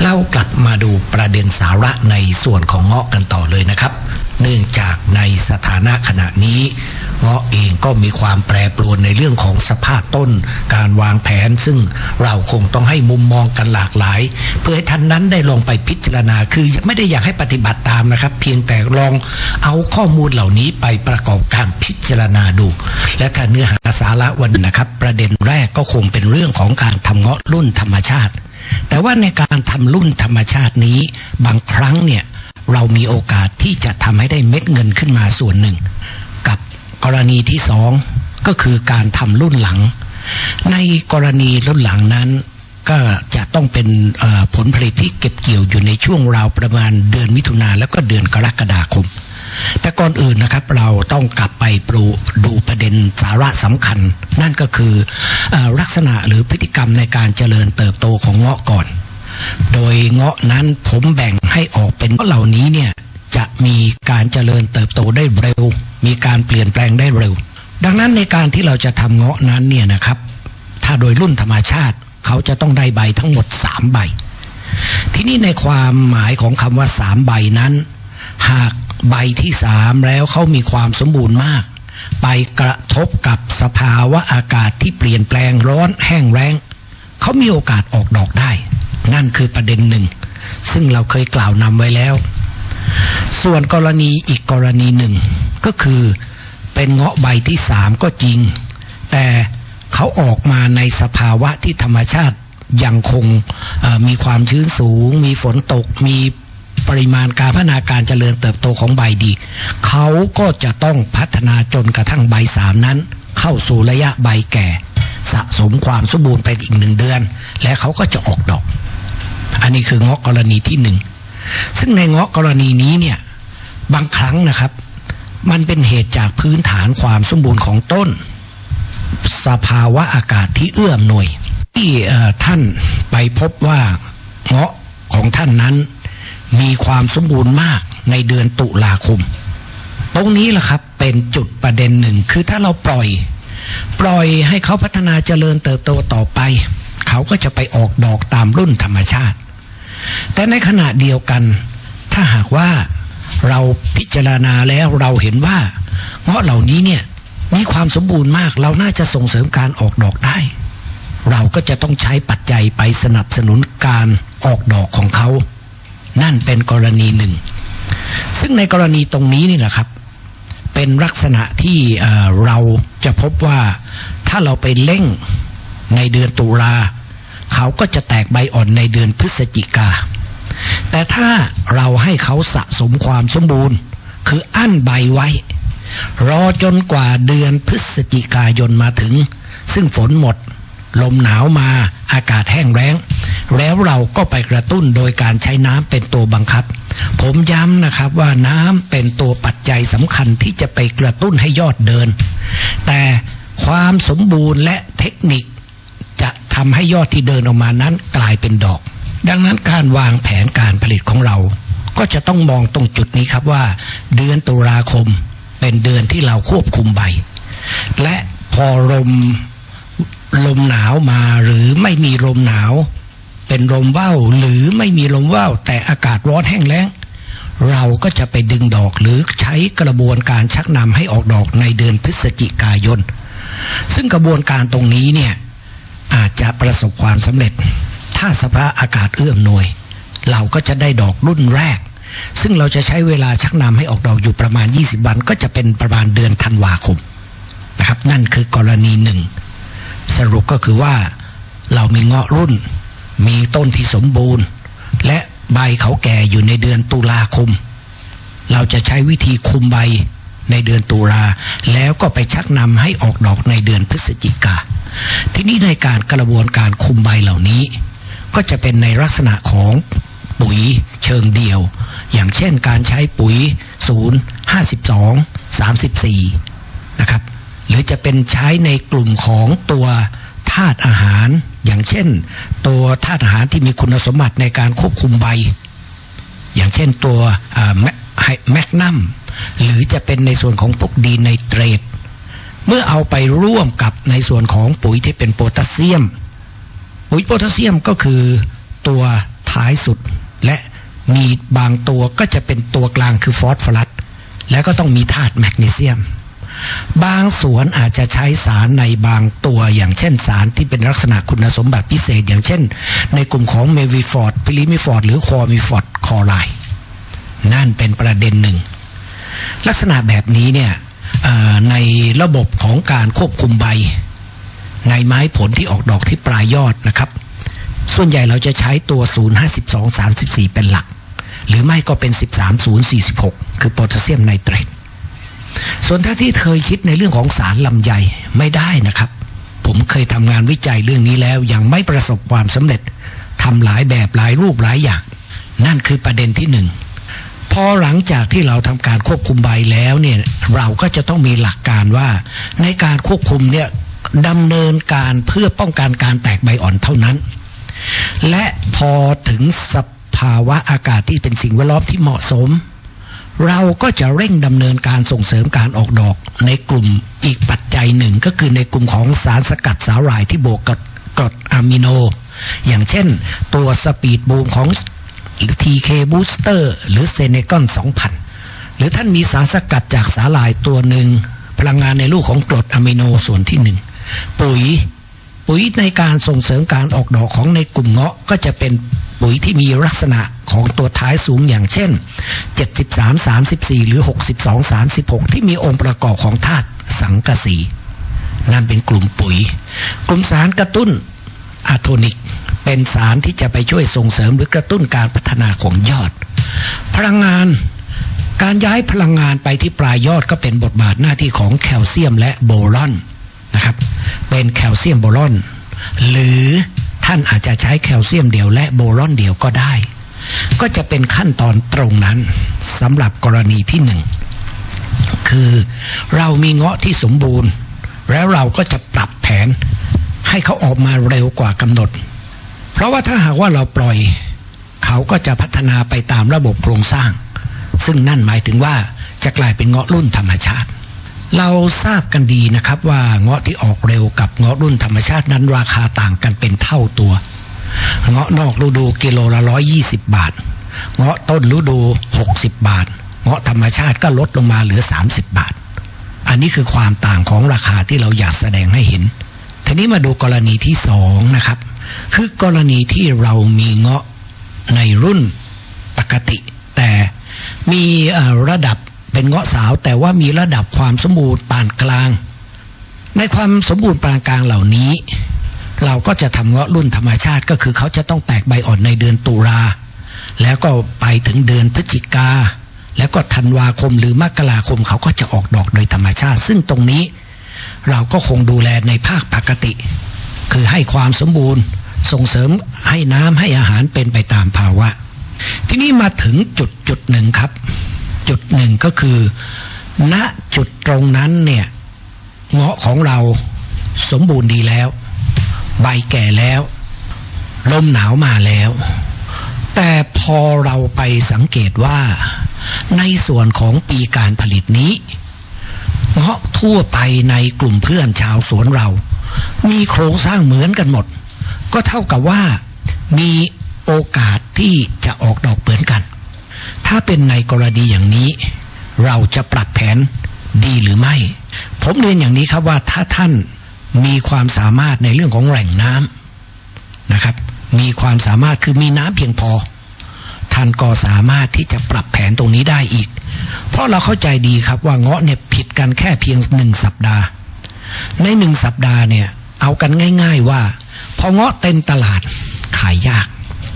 เล่ากลับมาดูประเด็นสาระในส่วนของเงาะกันต่อเลยนะครับ เนื่องจากในสถานะขณะนี้เงาะเองก็มีความแปรปรวนในเรื่องของสภาพต้น การวางแผน ซึ่งเราคงต้องให้มุมมองกันหลากหลาย เพื่อให้ท่านนั้นได้ลองไปพิจารณา คือไม่ได้อยากให้ปฏิบัติตามนะครับ เพียงแต่ลองเอาข้อมูลเหล่านี้ไปประกอบการพิจารณาดู และถ้าเนื้อหาสาระวันนะครับ ประเด็นแรกก็คงเป็นเรื่องของการทำเงาะรุ่นธรรมชาติ แต่ว่าในการทำรุ่นธรรมชาตินี้ บางครั้งเนี่ยเรามีโอกาสที่จะทำให้ได้เม็ดเงินขึ้นมาส่วนหนึ่ง กับกรณีที่สองก็คือการทำรุ่นหลัง ในกรณีรุ่นหลังนั้น ก็จะต้องเป็นผลผลิตที่เก็บเกี่ยวอยู่ในช่วงราวประมาณเดือนมิถุนาแล้วก็เดือนกรกฎาคม แต่ก่อนอื่นนะครับเราต้องกลับไปปรูดูประเด็นสาระสำคัญ นั่นก็คืออลักษณะหรือพฤติกรรมในการเจริญเติบโตของเงาะก่อน โดยเงาะนั้นผมแบ่งให้ออกเป็นเงาะเหล่านี้เนี่ยจะมีการเจริญเติบโตได้เร็ว มีการเปลี่ยนแปลงได้เร็ว ดังนั้นในการที่เราจะทำเงาะนั้นเนี่ยนะครับ ถ้าโดยรุ่นธรรมชาติเขาจะต้องได้ใบทั้งหมดสามใบ ที่นี้ในความหมายของคำว่าสามใบนั้น หาก ใบที่สามแล้วเขามีความสมบูรณ์มาก ไปกระทบกับสภาวะอากาศที่เปลี่ยนแปลงร้อนแห้งแล้งเขามีโอกาสออกดอกได้ นั่นคือประเด็นหนึ่ง ซึ่งเราเคยกล่าวนำไว้แล้ว ส่วนกรณีอีกกรณีหนึ่ง ก็คือเป็นเงาะใบที่สามก็จริง แต่เขาออกมาในสภาวะที่ธรรมชาติยังคงมีความชื้นสูง มีฝนตกมี ปริมาณการพัฒนาการเจริญเติบโตของใบดี เขาก็จะต้องพัฒนาจนกระทั่งใบสามนั้น เข้าสู่ระยะใบแก่ สะสมความสมบูรณ์ไปอีกหนึ่งเดือน และเขาก็จะออกดอก อันนี้คือเงาะกรณีที่หนึ่งซึ่งในเงาะกรณีนี้เนี่ยบางครั้งนะครับ มันเป็นเหตุจากพื้นฐานความสมบูรณ์ของต้น สภาวะอากาศที่เอื้ออำนวย ที่ท่านไปพบว่าเงาะของท่านนั้น มีความสมบูรณ์มากในเดือนตุลาคม ตรงนี้แหละครับเป็นจุดประเด็นหนึ่งคือถ้าเราปล่อย ปล่อยให้เขาพัฒนาเจริญเติบโตต่อไป เขาก็จะไปออกดอกตามรุ่นธรรมชาติ แต่ในขณะเดียวกัน ถ้าหากว่าเราพิจารณาแล้วเราเห็นว่าเงาะเหล่านี้เนี่ยมีความสมบูรณ์มากเราน่าจะส่งเสริมการออกดอกได้ เราก็จะต้องใช้ปัจจัยไปสนับสนุนการออกดอกของเขา นั่นเป็นกรณีหนึ่ง ซึ่งในกรณีตรงนี้นี่แหละครับ เป็นลักษณะที่เราจะพบว่าถ้าเราไปเร่งในเดือนตุลาเขาก็จะแตกใบอ่อนในเดือนพฤศจิกา แต่ถ้าเราให้เขาสะสมความสมบูรณ์ คืออั้นใบไว้ รอจนกว่าเดือนพฤศจิกายนมาถึง ซึ่งฝนหมด ลมหนาวมาอากาศแห้งแล้ง แล้วเราก็ไปกระตุ้นโดยการใช้น้ำเป็นตัวบังคับ ผมย้ำนะครับว่าน้ำเป็นตัวปัจจัยสำคัญที่จะไปกระตุ้นให้ยอดเดิน แต่ความสมบูรณ์และเทคนิคจะทำให้ยอดที่เดินออกมานั้นกลายเป็นดอก ดังนั้นการวางแผนการผลิตของเรา ก็จะต้องมองตรงจุดนี้ครับว่า เดือนตุลาคมเป็นเดือนที่เราควบคุมใบ และพอลมลมหนาวมาหรือไม่มีลมหนาว เป็นลมว่าวหรือไม่มีลมว่าวแต่อากาศร้อนแห้งแล้ง เราก็จะไปดึงดอกหรือใช้กระบวนการชักนำให้ออกดอกในเดือนพฤศจิกายน ซึ่งกระบวนการตรงนี้เนี่ยอาจจะประสบความสำเร็จ ถ้าสภาพอากาศเอื้อมหน่วย เราก็จะได้ดอกรุ่นแรก ซึ่งเราจะใช้เวลาชักนำให้ออกดอกอยู่ประมาณ 20 วัน ก็จะเป็นประมาณเดือนธันวาคมนะครับ นั่นคือกรณีหนึ่ง สรุปก็คือว่าเรามีเงาะรุ่น มีต้นที่สมบูรณ์ และใบเขาแก่อยู่ในเดือนตุลาคม เราจะใช้วิธีคุมใบในเดือนตุลาแล้วก็ไปชักนำให้ออกดอกในเดือนพฤศจิกา ที่นี้ในการกระบวนการคุมใบเหล่านี้ ก็จะเป็นในลักษณะของปุ๋ยเชิงเดียว อย่างเช่นการใช้ปุ๋ย 0 52 34 นะครับ หรือจะเป็นใช้ในกลุ่มของตัวธาตุอาหาร อย่างเช่น ตัวธาตุอาหารที่มีคุณสมบัติในการควบคุมใบ อย่างเช่นตัวแมแมกนัมหรือจะเป็นในส่วนของพวกดีไนเตรตเมื่อเอาไปร่วมกับในส่วนของปุ๋ยที่เป็นโพแทสเซียม ปุ๋ยโพแทสเซียมก็คือตัวท้ายสุด และมีบางตัวก็จะเป็นตัวกลางคือฟอสฟอรัสแล้วก็ต้องมีธาตุแมกนีเซียม บางสวนอาจจะใช้สารในบางตัวอย่างเช่นสารที่เป็นลักษณะคุณสมบัติพิเศษ อย่างเช่น ในกลุ่มของเมวิฟอร์ดพิลิมิฟอร์ดหรือคอมิฟอร์ดคอไลนั่นเป็นประเด็นหนึ่ง ลักษณะแบบนี้เนี่ยในระบบของการควบคุมใบ ในไม้ผลที่ออกดอกที่ปลายยอดนะครับ ส่วนใหญ่เราจะใช้ตัว 052 34 เป็นหลัก หรือไม่ก็เป็น 13046 คือโพแทสเซียมไนเตรต ส่วนถ้าที่เคยคิดในเรื่องของสารลำไยไม่ได้นะครับ ผมเคยทำงานวิจัยเรื่องนี้แล้วยังไม่ประสบความสำเร็จทำหลายแบบหลายรูปหลายอย่าง นั่นคือประเด็นที่หนึ่งพอหลังจากที่เราทำการควบคุมใบแล้วเนี่ยเราก็จะต้องมีหลักการว่าในการควบคุมเนี่ยดำเนินการเพื่อป้องกันการแตกใบอ่อนเท่านั้น และพอถึงสภาวะอากาศที่เป็นสิ่งแวดล้อมที่เหมาะสม เราก็จะเร่งดำเนินการส่งเสริมการออกดอกในกลุ่มอีกปัจจัยหนึ่งก็คือในกลุ่มของสารสกัดสาหร่ายที่บวกกับกรดอะมิโน อย่างเช่นตัวสปีดบูมของ TK Booster หรือเซเนกอน2000 หรือท่านมีสารสกัดจากสาหร่ายตัวหนึ่ง พลังงานในลูกของกรดอะมิโนส่วนที่หนึ่งปุ๋ย ปุ๋ยในการส่งเสริมการออกดอกของในกลุ่มเงาะก็จะเป็น ปุ๋ยที่มีลักษณะของตัวท้ายสูงอย่างเช่น 73 34 หรือ 62 36 ที่มีองค์ประกอบของธาตุสังกะสี นั่นเป็นกลุ่มปุ๋ย กลุ่มสารกระตุ้นอะโทนิก เป็นสารที่จะไปช่วยส่งเสริมหรือกระตุ้นการพัฒนาของยอด พลังงานการย้ายพลังงานไปที่ปลายยอดก็เป็นบทบาทหน้าที่ของแคลเซียมและโบรอนนะครับ เป็นแคลเซียมโบรอน หรือ ท่านอาจจะใช้แคลเซียมเดียวและโบรอนเดียวก็ได้ ก็จะเป็นขั้นตอนตรงนั้นสำหรับกรณีที่หนึ่งคือเรามีเงาะที่สมบูรณ์ แล้วเราก็จะปรับแผน ให้เขาออกมาเร็วกว่ากำหนด เพราะว่าถ้าหากว่าเราปล่อย เขาก็จะพัฒนาไปตามระบบโครงสร้าง ซึ่งนั่นหมายถึงว่าจะกลายเป็นเงาะรุ่นธรรมชาติ เราทราบกันดีนะครับว่าเงาะที่ออกเร็วกับเงาะรุ่นธรรมชาตินั้นราคาต่างกันเป็นเท่าตัว เงาะนอกฤดูกิโลละร้อยยี่สิบบาท เงาะต้นฤดูหกสิบบาท เงาะธรรมชาติก็ลดลงมาเหลือสามสิบบาท อันนี้คือความต่างของราคาที่เราอยากแสดงให้เห็น ทีนี้มาดูกรณีที่สองนะครับ คือกรณีที่เรามีเงาะในรุ่นปกติ แต่มีระดับ เป็นเงาะสาว แต่ว่ามีระดับความสมบูรณ์ปานกลาง ในความสมบูรณ์ปานกลางเหล่านี้ เราก็จะทำเงาะรุ่นธรรมชาติก็คือเขาจะต้องแตกใบอ่อนในเดือนตุลาแล้วก็ไปถึงเดือนพฤศจิกา แล้วก็ธันวาคมหรือมกราคมเขาก็จะออกดอกโดยธรรมชาติ ซึ่งตรงนี้เราก็คงดูแลในภาคปกติ คือให้ความสมบูรณ์ส่งเสริมให้น้ำให้อาหารเป็นไปตามภาวะ ที่นี้มาถึงจุดจุดหนึ่งครับ จุดหนึ่งก็คือ ณจุดตรงนั้นเนี่ยเงาะของเราสมบูรณ์ดีแล้ว ใบแก่แล้ว ลมหนาวมาแล้ว แต่พอเราไปสังเกตว่า ในส่วนของปีการผลิตนี้ เงาะทั่วไปในกลุ่มเพื่อนชาวสวนเรา มีโครงสร้างเหมือนกันหมด ก็เท่ากับว่ามีโอกาสที่จะออกดอกเหมือนกัน ถ้าเป็นในกรณีอย่างนี้ เราจะปรับแผนดีหรือไม่ ผมเรียนอย่างนี้ครับว่าถ้าท่านมีความสามารถในเรื่องของแหล่งน้ำนะครับ มีความสามารถคือมีน้ำเพียงพอ ท่านก็สามารถที่จะปรับแผนตรงนี้ได้อีก เพราะเราเข้าใจดีครับว่าเงาะเนี่ยผิดกันแค่เพียงหนึ่งสัปดาห์ ในหนึ่งสัปดาห์เนี่ยเอากันง่าย ๆว่า พอเงาะเต็มตลาดขายยาก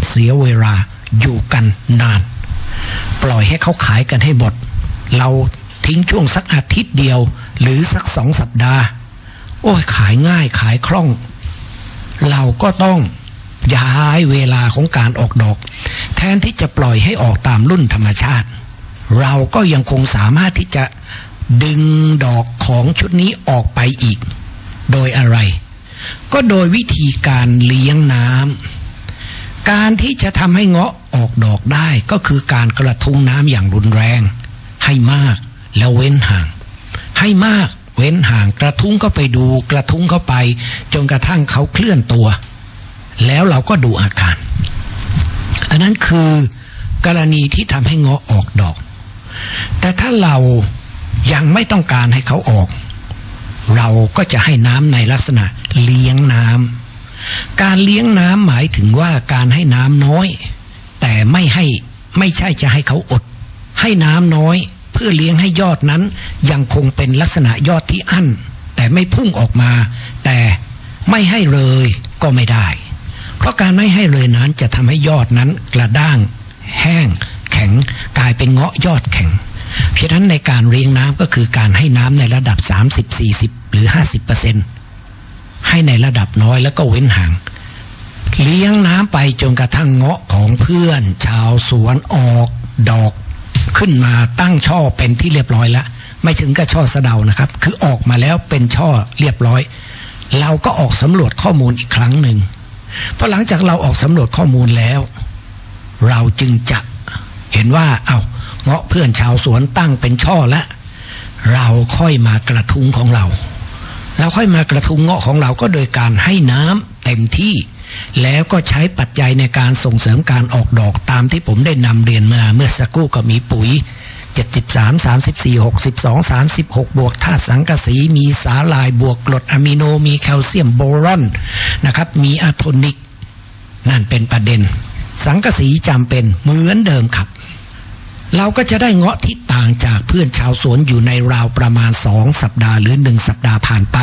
เสียเวลาอยู่กันนาน ปล่อยให้เขาขายกันให้หมด เราทิ้งช่วงสักอาทิตย์เดียว หรือสักสองสัปดาห์ โอ้ยขายง่ายขายคล่อง เราก็ต้องย้ายเวลาของการออกดอก แทนที่จะปล่อยให้ออกตามรุ่นธรรมชาติ เราก็ยังคงสามารถที่จะดึงดอกของชุดนี้ออกไปอีก โดยอะไร ก็โดยวิธีการเลี้ยงน้ำการที่จะทำให้เงาะ ออกดอกได้ก็คือการกระทุ้งน้ำอย่างรุนแรง ให้มากแล้วเว้นห่าง ให้มากเว้นห่างกระทุ้งเข้าไปดูกระทุ้งเข้าไป จนกระทั่งเขาเคลื่อนตัว แล้วเราก็ดูอาการอันนั้นคือกรณีที่ทำให้เงาะออกดอก แต่ถ้าเรายังไม่ต้องการให้เขาออก เราก็จะให้น้ำในลักษณะเลี้ยงน้ำการเลี้ยงน้ำหมายถึงว่าการให้น้ำน้อย แต่ไม่ให้ไม่ใช่จะให้เขาอด ให้น้ำน้อย เพื่อเลี้ยงให้ยอดนั้น ยังคงเป็นลักษณะยอดที่อั้น แต่ไม่พุ่งออกมา แต่ไม่ให้เลยก็ไม่ได้ เพราะการไม่ให้เลยนั้นจะทำให้ยอดนั้นกระด้าง แห้ง แข็ง กลายเป็นเงาะยอดแข็งเพราะนั้นในการเลี้ยงน้ำก็คือการให้น้ำในระดับ 30 40 หรือ 50เปอร์เซ็นให้ในระดับน้อยแล้วก็เว้นห่าง เลี้ยงน้ำไปจนกระทั่งเงาะของเพื่อน ชาวสวนออกดอกขึ้นมาตั้งช่อเป็นที่เรียบร้อยแล้วไม่ถึงกับช่อสะเดานะครับ คือออกมาแล้วเป็นช่อเรียบร้อย เราก็ออกสำรวจข้อมูลอีกครั้งหนึ่งพอหลังจากเราออกสำรวจข้อมูลแล้ว เราจึงจะเห็นว่าเอา้าเงาะเพื่อนชาวสวนตั้งเป็นช่อแล้วเราค่อยมากระทุ้งของเรา เราค่อยมากระทุ้งเงาะของเราก็โดยการให้น้ำเต็มที่ แล้วก็ใช้ปัจจัยในการส่งเสริมการออกดอกตามที่ผมได้นำเรียนมาเมื่อสักครู่ก็มีปุ๋ย 73 34 62 36 บวกธาตุสังกะสี มีสาลายบวกกรดอะมิโนมีแคลเซียมโบรอนนะครับ มีอะโทนิก นั่นเป็นประเด็น สังกะสีจำเป็นเหมือนเดิมครับ เราก็จะได้เงาะที่ต่างจากเพื่อนชาวสวนอยู่ในราวประมาณสองสัปดาห์หรือหนึ่งสัปดาห์ผ่านไป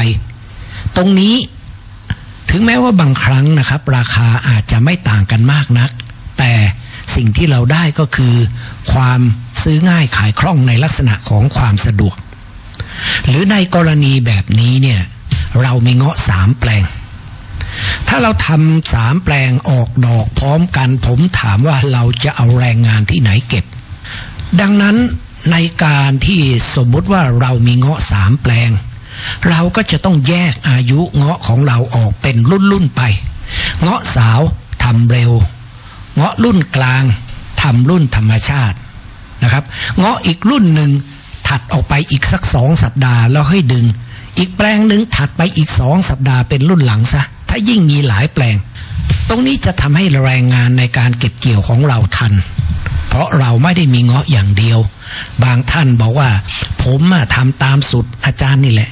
ตรงนี้ ถึงแม้ว่าบางครั้งนะครับ ราคาอาจจะไม่ต่างกันมากนัก แต่สิ่งที่เราได้ก็คือ ความซื้อง่ายขายคล่องในลักษณะของความสะดวก หรือในกรณีแบบนี้เนี่ยเรามีเงาะสามแปลง ถ้าเราทำสามแปลงออกดอกพร้อมกัน ผมถามว่าเราจะเอาแรงงานที่ไหนเก็บ ดังนั้นในการที่สมมุติว่าเรามีเงาะสามแปลง เราก็จะต้องแยกอายุเงาะของเราออกเป็นรุ่นๆไป เงาะสาวทำเร็ว เงาะรุ่นกลางทำรุ่นธรรมชาตินะครับ เงาะอีกรุ่นหนึ่งถัดออกไปอีกสักสองสัปดาห์แล้วให้ดึง อีกแปลงหนึ่งถัดไปอีกสองสัปดาห์เป็นรุ่นหลังซะถ้ายิ่งมีหลายแปลง ตรงนี้จะทำให้แรงงานในการเก็บเกี่ยวของเราทัน เพราะเราไม่ได้มีเงาะอย่างเดียว บางท่านบอกว่า ผมทำตามสุดอาจารย์นี่แหละ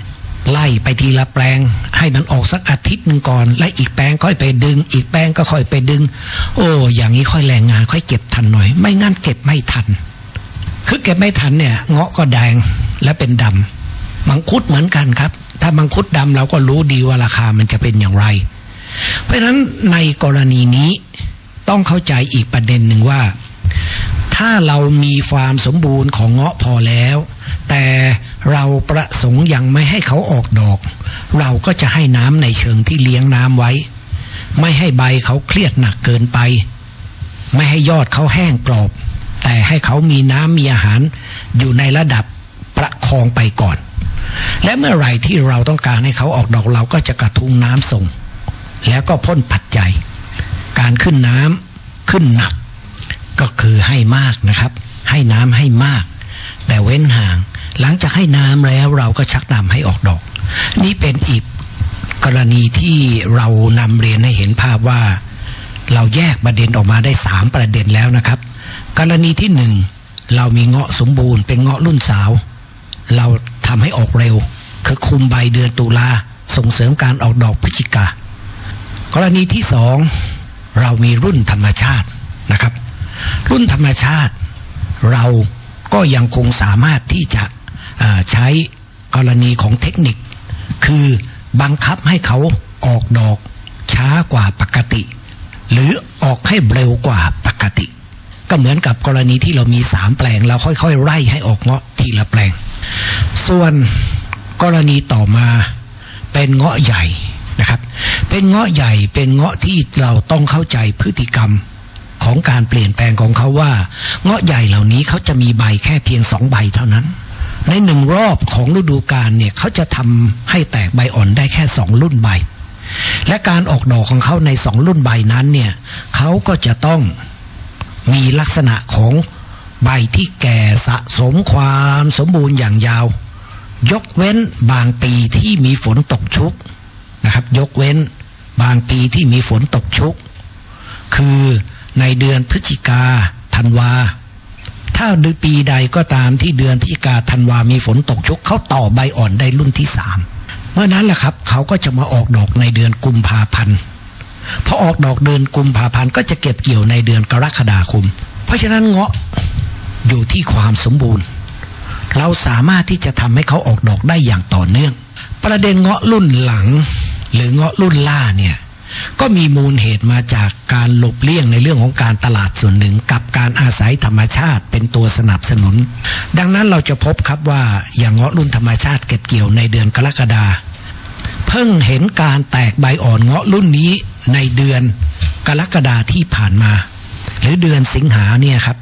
ไล่ไปทีละแปลง ให้มันออกสักอาทิตย์หนึ่งก่อน และอีกแปลงค่อยไปดึง อีกแปลงก็ค่อยไปดึง โอ้อย่างนี้ค่อยแรงงาน ค่อยเก็บทันหน่อย ไม่งั้นเก็บไม่ทัน คือเก็บไม่ทันเนี่ย เงาะก็แดงและเป็นดำมังคุดเหมือนกันครับ ถ้ามังคุดดำเราก็รู้ดีว่าราคามันจะเป็นอย่างไร เพราะฉะนั้นในกรณีนี้ต้องเข้าใจอีกประเด็นหนึ่งว่า ถ้าเรามีความสมบูรณ์ของเงาะพอแล้ว แต่ เราประสงค์ยังไม่ให้เขาออกดอก เราก็จะให้น้ำในเชิงที่เลี้ยงน้ำไว้ ไม่ให้ใบเขาเครียดหนักเกินไป ไม่ให้ยอดเขาแห้งกรอบ แต่ให้เขามีน้ำมีอาหารอยู่ในระดับประคองไปก่อน และเมื่อไรที่เราต้องการให้เขาออกดอกเราก็จะกระทุ้งน้ำส่ง แล้วก็พ่นปัจจัย การขึ้นน้ำขึ้นหนัก ก็คือให้มากนะครับ ให้น้ำให้มาก แต่เว้นห่าง หลังจากให้น้ำแล้วเราก็ชักนำให้ออกดอก นี่เป็นอีกกรณีที่เรานำเรียนให้เห็นภาพว่า เราแยกประเด็นออกมาได้สามประเด็นแล้วนะครับ กรณีที่หนึ่งเรามีเงาะสมบูรณ์เป็นเงาะรุ่นสาว เราทำให้ออกเร็ว คือคุมใบเดือนตุลาส่งเสริมการออกดอกพฤศจิกากรณีที่สองเรามีรุ่นธรรมชาตินะครับ รุ่นธรรมชาติ เราก็ยังคงสามารถที่จะ ใช้กรณีของเทคนิค คือบังคับให้เขาออกดอกช้ากว่าปกติ หรือออกให้เร็วกว่าปกติ ก็เหมือนกับกรณีที่เรามีสามแปลง เราค่อยๆ ไล่ให้ออกเงาะทีละแปลง ส่วนกรณีต่อมาเป็นเงาะใหญ่นะครับ เป็นเงาะใหญ่เป็นเงาะที่เราต้องเข้าใจพฤติกรรมของการเปลี่ยนแปลงของเขาว่า เงาะใหญ่เหล่านี้เขาจะมีใบแค่เพียงสองใบเท่านั้น ในหนึ่งรอบของฤดูกาลเนี่ยเขาจะทำให้แตกใบอ่อนได้แค่สองรุ่นใบ และการออกดอกของเขาในสองรุ่นใบนั้นเนี่ยเขาก็จะต้องมีลักษณะของใบที่แก่สะสมความสมบูรณ์อย่างยาว ยกเว้นบางปีที่มีฝนตกชุกนะครับ ยกเว้นบางปีที่มีฝนตกชุก คือในเดือนพฤศจิกาธันวา ถ้าปีใดก็ตามที่เดือนพฤศจิกาธันวามีฝนตกชุกเขาต่อใบอ่อนได้รุ่นที่สามเมื่อนั้นแหละครับ เขาก็จะมาออกดอกในเดือนกุมภาพันธ์พอออกดอกเดือนกุมภาพันธ์ก็จะเก็บเกี่ยวในเดือนกรกฎาคม เพราะฉะนั้นเงาะอยู่ที่ความสมบูรณ์ เราสามารถที่จะทำให้เขาออกดอกได้อย่างต่อเนื่อง ประเด็นเงาะรุ่นหลัง หรือเงาะรุ่นล่าเนี่ย ก็มีมูลเหตุมาจากการหลบเลี่ยงในเรื่องของการตลาดส่วนหนึ่ง กับการอาศัยธรรมชาติเป็นตัวสนับสนุน ดังนั้นเราจะพบครับว่าอย่างเงาะรุ่นธรรมชาติเก็บเกี่ยวในเดือนกรกฎาเพิ่งเห็นการแตกใบอ่อนเงาะรุ่นนี้ในเดือนกรกฎาที่ผ่านมา หรือเดือนสิงหาเนี่ยครับ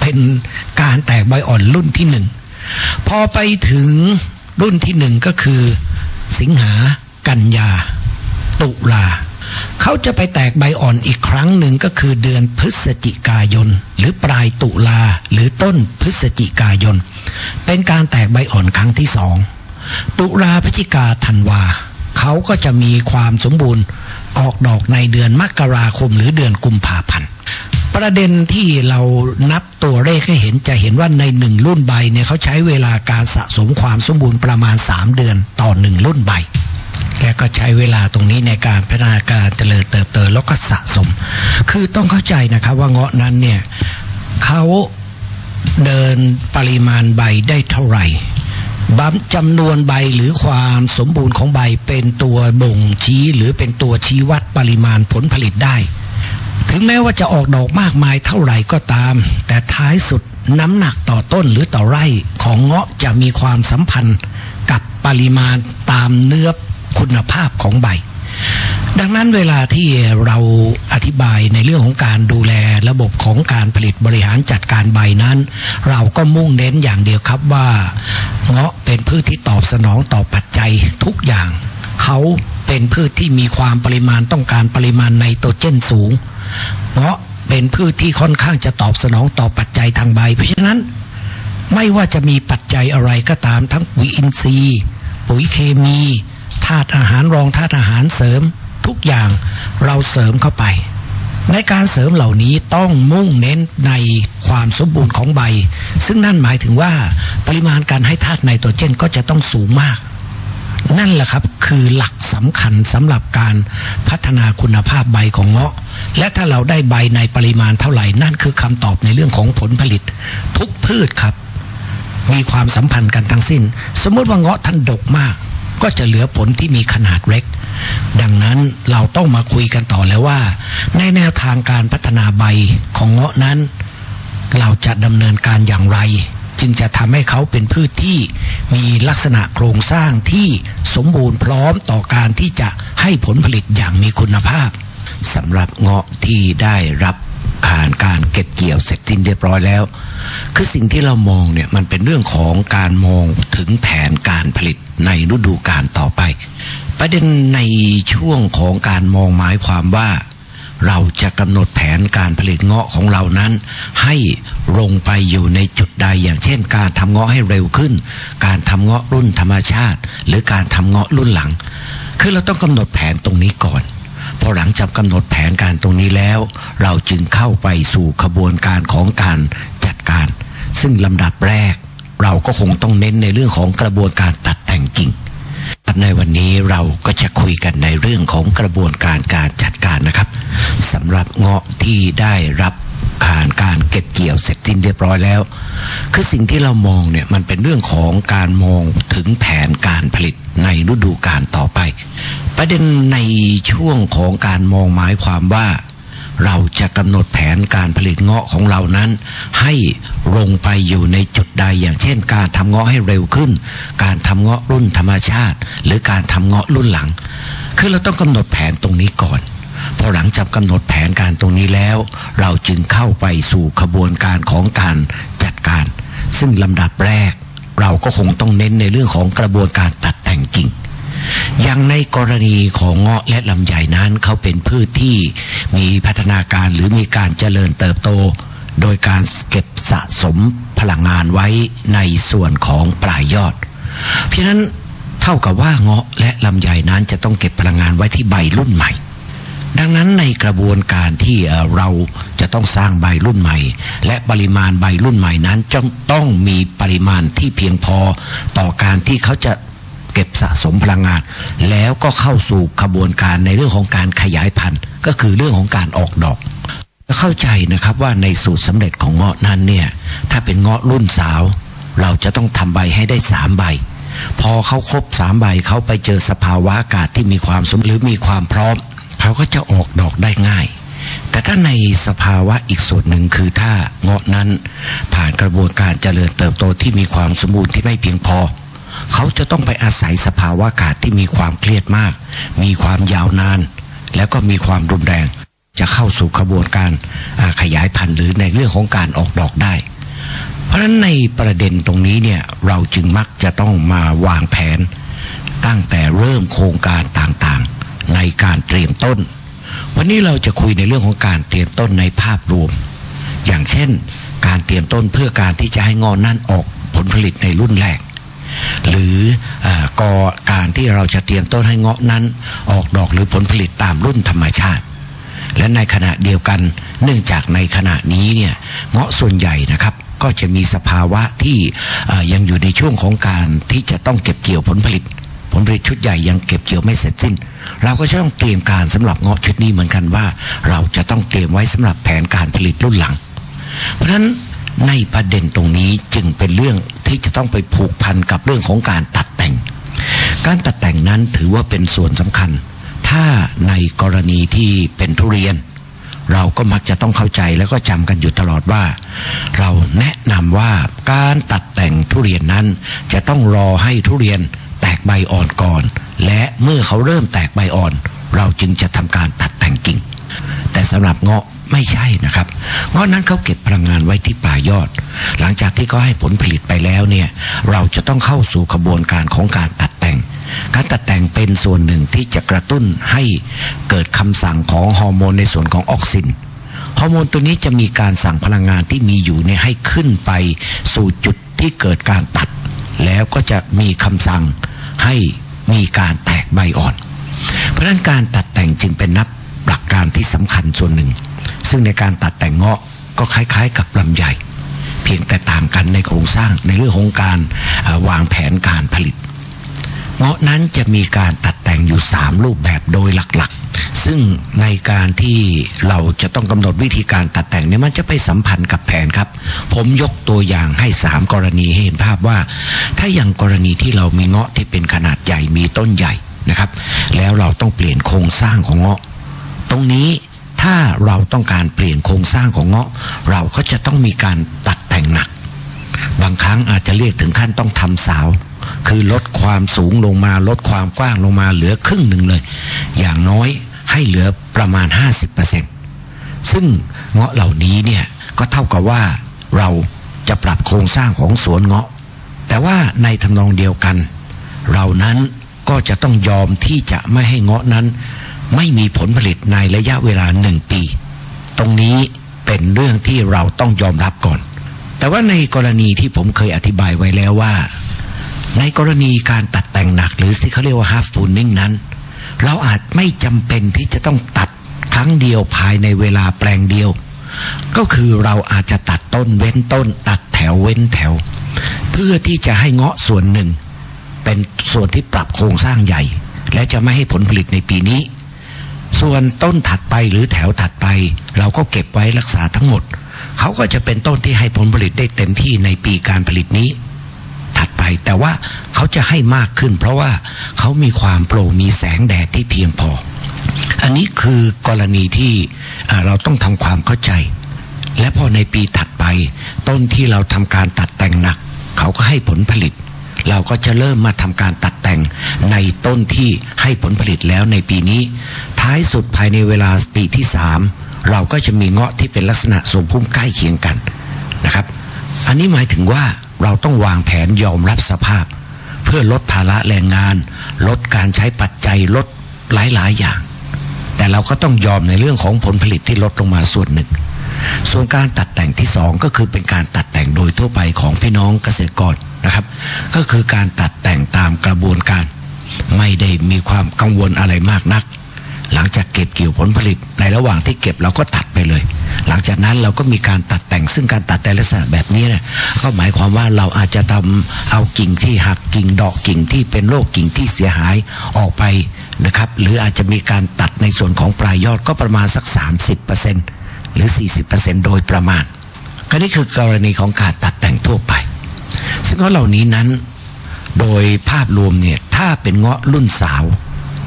เป็นการแตกใบอ่อนรุ่นที่หนึ่งพอไปถึงรุ่นที่หนึ่งก็คือสิงหากันยา ตุลาเขาจะไปแตกใบอ่อนอีกครั้งหนึ่งก็คือเดือนพฤศจิกายน หรือปลายตุลาหรือต้นพฤศจิกายน เป็นการแตกใบอ่อนครั้งที่สองตุลาพฤศจิกาธันวาเขาก็จะมีความสมบูรณ์ออกดอกในเดือนมกราคมหรือเดือนกุมภาพันธ์ประเด็นที่เรานับตัวเลขให้เห็นจะเห็นว่าในหนึ่งรุ่นใบเนี่ยเขาใช้เวลาการสะสมความสมบูรณ์ประมาณ 3 เดือนต่อหนึ่งรุ่นใบ และก็ใช้เวลาตรงนี้ในการพัฒนาการเจริญเติบโตแล้วก็สะสม คือต้องเข้าใจนะครับว่าเงาะนั้นเนี่ยเขาเดินปริมาณใบได้เท่าไหร่บัมจำนวนใบหรือความสมบูรณ์ของใบเป็นตัวบ่งชี้หรือเป็นตัวชี้วัดปริมาณผลผลิตได้ ถึงแม้ว่าจะออกดอกมากมายเท่าไหร่ก็ตาม แต่ท้ายสุดน้ำหนักต่อต้นหรือต่อไร่ของเงาะจะมีความสัมพันธ์กับปริมาณตามเนื้อ คุณภาพของใบ ดังนั้นเวลาที่เราอธิบายในเรื่องของการดูแลระบบของการผลิตบริหารจัดการใบนั้น เราก็มุ่งเน้นอย่างเดียวครับว่า เงาะเป็นพืชที่ตอบสนองต่อปัจจัยทุกอย่าง เขาเป็นพืชที่มีความปริมาณต้องการปริมาณไนโตรเจนสูง เงาะเป็นพืชที่ค่อนข้างจะตอบสนองต่อปัจจัยทางใบ เพราะฉะนั้น ไม่ว่าจะมีปัจจัยอะไรก็ตามทั้งปุ๋ยอินทรีย์ ปุ๋ยเคมีาตุอาหารรองธาตุอาหารเสริม ทุกอย่างเราเสริมเข้าไป ในการเสริมเหล่านี้ต้องมุ่งเน้นในความสมบูรณ์ของใบ ซึ่งนั่นหมายถึงว่าปริมาณการให้ธาตุไนโตรเจนก็จะต้องสูงมาก นั่นแหละครับคือหลักสำคัญสำหรับการพัฒนาคุณภาพใบของเงาะ และถ้าเราได้ใบในปริมาณเท่าไหร่นั่นคือคำตอบในเรื่องของผลผลิต ทุกพืชครับมีความสัมพันธ์กันทั้งสิ้น สมมติว่าเงาะท่านดกมาก ก็จะเหลือผลที่มีขนาดเล็ก ดังนั้นเราต้องมาคุยกันต่อแล้วว่า ในแนวทางการพัฒนาใบของเงาะนั้น เราจะดำเนินการอย่างไร จึงจะทำให้เขาเป็นพืชที่มีลักษณะโครงสร้างที่สมบูรณ์พร้อมต่อการที่จะให้ผลผลิตอย่างมีคุณภาพสำหรับเงาะที่ได้รับ ผ่านการเก็บเกี่ยวเสร็จสิ้นเรียบร้อยแล้ว คือสิ่งที่เรามองเนี่ยมันเป็นเรื่องของการมองถึงแผนการผลิตในฤดูกาลต่อไป ประเด็นในช่วงของการมองหมายความว่า เราจะกำหนดแผนการผลิตเงาะของเรานั้น ให้ลงไปอยู่ในจุดใดอย่างเช่น การทำเงาะให้เร็วขึ้น การทำเงาะรุ่นธรรมชาติ หรือการทำเงาะรุ่นหลัง คือเราต้องกำหนดแผนตรงนี้ก่อน พอหลังจากกำหนดแผนการตรงนี้แล้ว เราจึงเข้าไปสู่ขบวนการของการจัดการ ซึ่งลำดับแรก เราก็คงต้องเน้นในเรื่องของกระบวนการตัดแต่งกิ่งในวันนี้เราก็จะคุยกันในเรื่องของกระบวนการการจัดการนะครับสำหรับเงาะที่ได้รับ ผ่านการเก็บเกี่ยวเสร็จสิ้นเรียบร้อยแล้ว คือสิ่งที่เรามองเนี่ยมันเป็นเรื่องของการมองถึงแผนการผลิตในฤดูกาลต่อไป ประเด็นในช่วงของการมองหมายความว่า เราจะกำหนดแผนการผลิตเงาะของเรานั้น ให้ลงไปอยู่ในจุดใดอย่างเช่น การทำเงาะให้เร็วขึ้น การทำเงาะรุ่นธรรมชาติ หรือการทำเงาะรุ่นหลัง คือเราต้องกำหนดแผนตรงนี้ก่อน พอหลังจากกำหนดแผนการตรงนี้แล้ว เราจึงเข้าไปสู่ขบวนการของการจัดการ ซึ่งลำดับแรก เราก็คงต้องเน้นในเรื่องของกระบวนการตัดแต่งกิ่งอย่างในกรณีของเงาะและลำไยนั้นเขาเป็นพืชที่มีพัฒนาการหรือมีการเจริญเติบโต โดยการเก็บสะสมพลังงานไว้ในส่วนของปลายยอด เพราะฉะนั้นเท่ากับว่าเงาะและลำไยนั้นจะต้องเก็บพลังงานไว้ที่ใบรุ่นใหม่ ดังนั้นในกระบวนการที่เราจะต้องสร้างใบรุ่นใหม่ และปริมาณใบรุ่นใหม่นั้นจะต้องมีปริมาณที่เพียงพอต่อการที่เขาจะเก็บสะสมพลังงาน แล้วก็เข้าสู่ขบวนการในเรื่องของการขยายพันธุ์ ก็คือเรื่องของการออกดอกเข้าใจนะครับว่าในสูตรสำเร็จของเงาะนั้นเนี่ยถ้าเป็นเงาะรุ่นสาว เราจะต้องทำใบให้ได้สามใบ พอเขาครบสามใบเขาไปเจอสภาวะอากาศที่มีความสมหรือมีความพร้อม เขาก็จะออกดอกได้ง่าย แต่ถ้าในสภาวะอีกส่วนหนึ่งคือถ้าเงาะนั้นผ่านกระบวนการเจริญเติบโตที่มีความสมบูรณ์ที่ไม่เพียงพอ เขาจะต้องไปอาศัยสภาวะอากาศที่มีความเครียดมาก มีความยาวนาน แล้วก็มีความรุนแรง จะเข้าสู่ขบวนการาขยายพันธุ์หรือในเรื่องของการออกดอกได้เพราะฉะนั้นในประเด็นตรงนี้เนี่ยเราจึงมักจะต้องมาวางแผน ตั้งแต่เริ่มโครงการต่างๆ ในการเตรียมต้น วันนี้เราจะคุยในเรื่องของการเตรียมต้นในภาพรวม อย่างเช่น การเตรียมต้นเพื่อการที่จะให้งอนนั่นออกผลผลิตในรุ่นแรกหรืออกอการที่เราจะเตรียมต้นให้เงาะนั้น ออกดอกหรือผลผลิตตามรุ่นธรรมชาติ และในขณะเดียวกัน เนื่องจากในขณะนี้เนี่ยเงาะส่วนใหญ่นะครับ ก็จะมีสภาวะที่ยังอยู่ในช่วงของการที่จะต้องเก็บเกี่ยวผลผลิต ผลผลิตชุดใหญ่ยังเก็บเกี่ยวไม่เสร็จสิ้น เราก็จะต้องเตรียมการสำหรับเงาะชุดนี้เหมือนกันว่า เราจะต้องเตรียมไว้สำหรับแผนการผลิตรุ่นหลัง เพราะฉะนั้นในประเด็นตรงนี้จึงเป็นเรื่องที่จะต้องไปผูกพันกับเรื่องของการตัดแต่ง การตัดแต่งนั้นถือว่าเป็นส่วนสำคัญ ถ้าในกรณีที่เป็นทุเรียน เราก็มักจะต้องเข้าใจแล้วก็จำกันอยู่ตลอดว่า เราแนะนำว่าการตัดแต่งทุเรียนนั้นจะต้องรอให้ทุเรียน แตกใบอ่อนก่อน และเมื่อเขาเริ่มแตกใบอ่อน เราจึงจะทำการตัดแต่งกิ่ง แต่สำหรับเงาะไม่ใช่นะครับเงาะนั้นเขาเก็บพลังงานไว้ที่ป่ายอด หลังจากที่เขาให้ผลผลิตไปแล้วเนี่ยเราจะต้องเข้าสู่ขบวนการของการตัดแต่ง การตัดแต่งเป็นส่วนหนึ่งที่จะกระตุ้นให้เกิดคำสั่งของฮอร์โมนในส่วนของออกซินฮอร์โมนตัวนี้จะมีการสั่งพลังงานที่มีอยู่เนี่ยให้ขึ้นไปสู่จุดที่เกิดการตัด แล้วก็จะมีคำสั่ง ให้มีการแตกใบอ่อน เพราะนั้นการตัดแต่งจึงเป็นนับหลักการที่สำคัญส่วนหนึ่ง ซึ่งในการตัดแต่งเงาะก็คล้ายๆ กับลำไยเพียงแต่ต่างกันในโครงสร้างในเรื่องของการวางแผนการผลิต งาะนั้นจะมีการตัดแต่งอยู่ 3 รูปแบบโดยหลักๆ ซึ่งในการที่เราจะต้องกำหนดวิธีการตัดแต่งเนี่ยมันจะไปสัมพันธ์กับแผนครับ ผมยกตัวอย่างให้ 3 กรณีให้เห็นภาพว่า ถ้าอย่างกรณีที่เรามีเงาะที่เป็นขนาดใหญ่มีต้นใหญ่นะครับ แล้วเราต้องเปลี่ยนโครงสร้างของเงาะ ตรงนี้ถ้าเราต้องการเปลี่ยนโครงสร้างของเงาะ เราก็จะต้องมีการตัดแต่งหนัก บางครั้งอาจจะเรียกถึงขั้นต้องทำสาว คือลดความสูงลงมาลดความกว้างลงมาเหลือครึ่งหนึ่งเลย อย่างน้อยให้เหลือประมาณ 50%ซึ่งเงาะเหล่านี้เนี่ยก็เท่ากับว่าเราจะปรับโครงสร้างของสวนเงาะ แต่ว่าในทำนองเดียวกัน เรานั้นก็จะต้องยอมที่จะไม่ให้เงาะนั้น ไม่มีผลผลิตในระยะเวลาหนึ่งปี ตรงนี้เป็นเรื่องที่เราต้องยอมรับก่อน แต่ว่าในกรณีที่ผมเคยอธิบายไว้แล้วว่า ในกรณีการตัดแต่งหนัก หรือที่เขาเรียกว่า half pruning นั้น เราอาจไม่จำเป็นที่จะต้องตัดครั้งเดียวภายในเวลาแปลงเดียว ก็คือเราอาจจะตัดต้นเว้นต้น ตัดแถวเว้นแถว เพื่อที่จะให้เงาะส่วนหนึ่ง เป็นส่วนที่ปรับโครงสร้างใหญ่ และจะไม่ให้ผลผลิตในปีนี้ ส่วนต้นถัดไปหรือแถวถัดไป เราก็เก็บไว้รักษาทั้งหมด เขาก็จะเป็นต้นที่ให้ผลผลิตได้เต็มที่ในปีการผลิตนี้ แต่ว่าเขาจะให้มากขึ้น เพราะว่าเขามีความโปร่งมีแสงแดดที่เพียงพอ อันนี้คือกรณีที่เราต้องทำความเข้าใจ และพอในปีถัดไป ต้นที่เราทำการตัดแต่งหนัก เขาก็ให้ผลผลิต เราก็จะเริ่มมาทำการตัดแต่งในต้นที่ให้ผลผลิตแล้วในปีนี้ ท้ายสุดภายในเวลาปีที่สามเราก็จะมีเงาะที่เป็นลักษณะสมพุ่มใกล้เคียงกันนะครับ อันนี้หมายถึงว่า เราต้องวางแผนยอมรับสภาพ เพื่อลดภาระแรงงาน ลดการใช้ปัจจัยลดหลายๆอย่าง แต่เราก็ต้องยอมในเรื่องของผลผลิตที่ลดลงมาส่วนหนึ่ง ส่วนการตัดแต่งที่สองก็คือเป็นการตัดแต่งโดยทั่วไปของพี่น้องเกษตรกรนะครับ ก็คือการตัดแต่งตามกระบวนการ ไม่ได้มีความกังวลอะไรมากนัก หลังจากเก็บเกี่ยวผลผลิต ในระหว่างที่เก็บเราก็ตัดไปเลย หลังจากนั้นเราก็มีการตัดแต่งซึ่งการตัดแต่งลักษณะแบบนี้เนี่ยก็หมายความว่าเราอาจจะทำเอากิ่งที่หักกิ่งดอกกิ่งที่เป็นโรคกิ่งที่เสียหายออกไปนะครับ หรืออาจจะมีการตัดในส่วนของปลายยอดก็ประมาณสัก 30%หรือ 40%โดยประมาณก็นี่คือกรณีของการตัดแต่งทั่วไป ซึ่งเงาะเหล่านี้นั้น โดยภาพรวมเนี่ยถ้าเป็นเงาะรุ่นสาว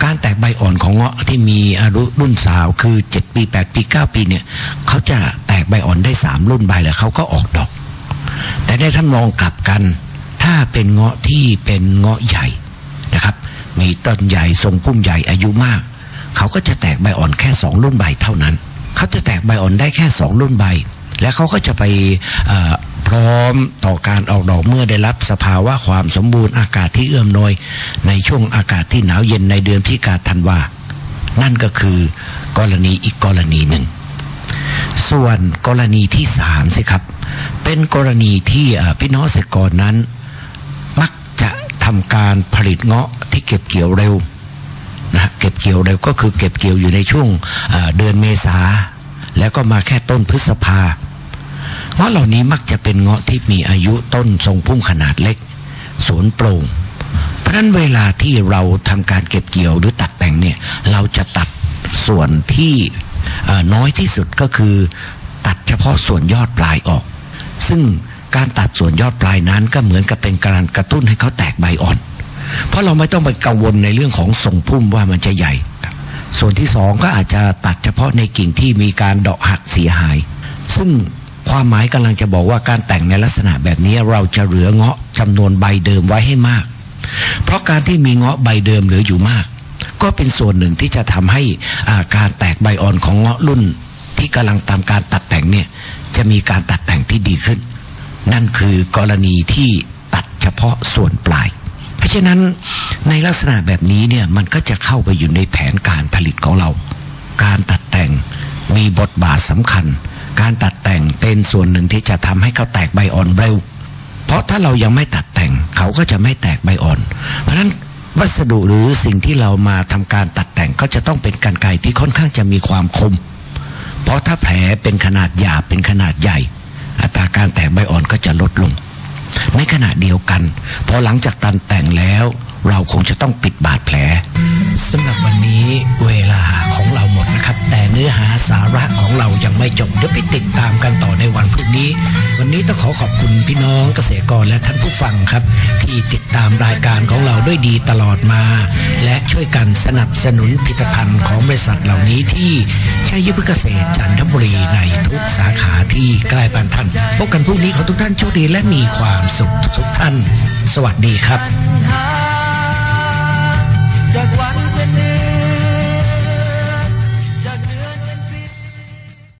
การแตกใบอ่อนของเงาะที่มีอายุรุ่นสาวคือ 7 ปี 8 ปี 9 ปีเนี่ยเขาจะแตกใบอ่อนได้ 3 รุ่นใบแล้วเขาก็ออกดอก แต่ได้ท่านมองกลับกัน ถ้าเป็นเงาะที่เป็นเงาะใหญ่นะครับ มีต้นใหญ่ทรงพุ่มใหญ่อายุมาก เขาก็จะแตกใบอ่อนแค่ 2 รุ่นใบเท่านั้น เขาจะแตกใบอ่อนได้แค่ 2 รุ่นใบ และเขาก็จะไปอ ร้อมต่อการออกดอกเมื่อได้รับสภาวะความสมบูรณ์อากาศที่เอื้อมนวยในช่วงอากาศที่หนาวเย็นในเดือนพฤศจิกาธันวา นั่นก็คือกรณีอีกกรณีหนึ่ง ส่วนกรณีที่สามสิครับ เป็นกรณีที่พี่น้องเกษตรกรนั้น มักจะทำการผลิตเงาะที่เก็บเกี่ยวเร็วนะเก็บเกี่ยวเร็วก็คือเก็บเกี่ยวอยู่ในช่วงเดือนเมษาแล้วก็มาแค่ต้นพฤษภา เงาะเหล่านี้มักจะเป็นเงาะที่มีอายุต้นทรงพุ่มขนาดเล็ก สวนโปร่งเพราะนั้นเวลาที่เราทำการเก็บเกี่ยวหรือตัดแต่งเนี่ยเราจะตัดส่วนที่น้อยที่สุดก็คือ ตัดเฉพาะส่วนยอดปลายออก ซึ่งการตัดส่วนยอดปลายนั้นก็เหมือนกับเป็นการกระตุ้นให้เขาแตกใบอ่อน เพราะเราไม่ต้องไปกังวลในเรื่องของทรงพุ่มว่ามันจะใหญ่ ส่วนที่สองก็อาจจะตัดเฉพาะในกิ่งที่มีการเดาะหักเสียหาย ซึ่ง ความหมายกำลังจะบอกว่าการแต่งในลักษณะแบบนี้เราจะเหลือเงาะจำนวนใบเดิมไว้ให้มาก เพราะการที่มีเงาะใบเดิมเหลืออยู่มาก ก็เป็นส่วนหนึ่งที่จะทำให้อาการแตกใบอ่อนของเงาะรุ่น ที่กำลังตามการตัดแต่งเนี่ยจะมีการตัดแต่งที่ดีขึ้น นั่นคือกรณีที่ตัดเฉพาะส่วนปลาย เพราะฉะนั้นในลักษณะแบบนี้เนี่ยมันก็จะเข้าไปอยู่ในแผนการผลิตของเรา การตัดแต่งมีบทบาทสำคัญ การตัดแต่งเป็นส่วนหนึ่งที่จะทำให้เขาแตกใบอ่อนเร็ว เพราะถ้าเรายังไม่ตัดแต่งเขาก็จะไม่แตกใบอ่อน เพราะฉะนั้นวัสดุหรือสิ่งที่เรามาทำการตัดแต่งก็จะต้องเป็นการไกรที่ค่อนข้างจะมีความคม เพราะถ้าแผลเป็นขนาดหยาบเป็นขนาดใหญ่ อัตราการแตกใบอ่อนก็จะลดลง ในขณะเดียวกัน พอหลังจากตันแต่งแล้ว เราคงจะต้องปิดบาดแผลสำหรับวันนี้เวลาของเราหมดนะครับ แต่เนื้อหาสาระของเรายังไม่จบเดี๋ยวไปติดตามกันต่อในวันพรุ่งนี้ วันนี้ต้องขอขอบคุณพี่น้องเกษตรกรและท่านผู้ฟังครับ ที่ติดตามรายการของเราด้วยดีตลอดมา และช่วยกันสนับสนุนผลิตภัณฑ์ของบริษัทเหล่านี้ที่ใช้ยุพเกษตรจันทบุรีในทุกสาขาที่ใกล้บ้านท่านพบกันพรุ่งนี้ขอทุกท่านโชคดีและมีความความสุขทุกท่าน สวัสดีครับ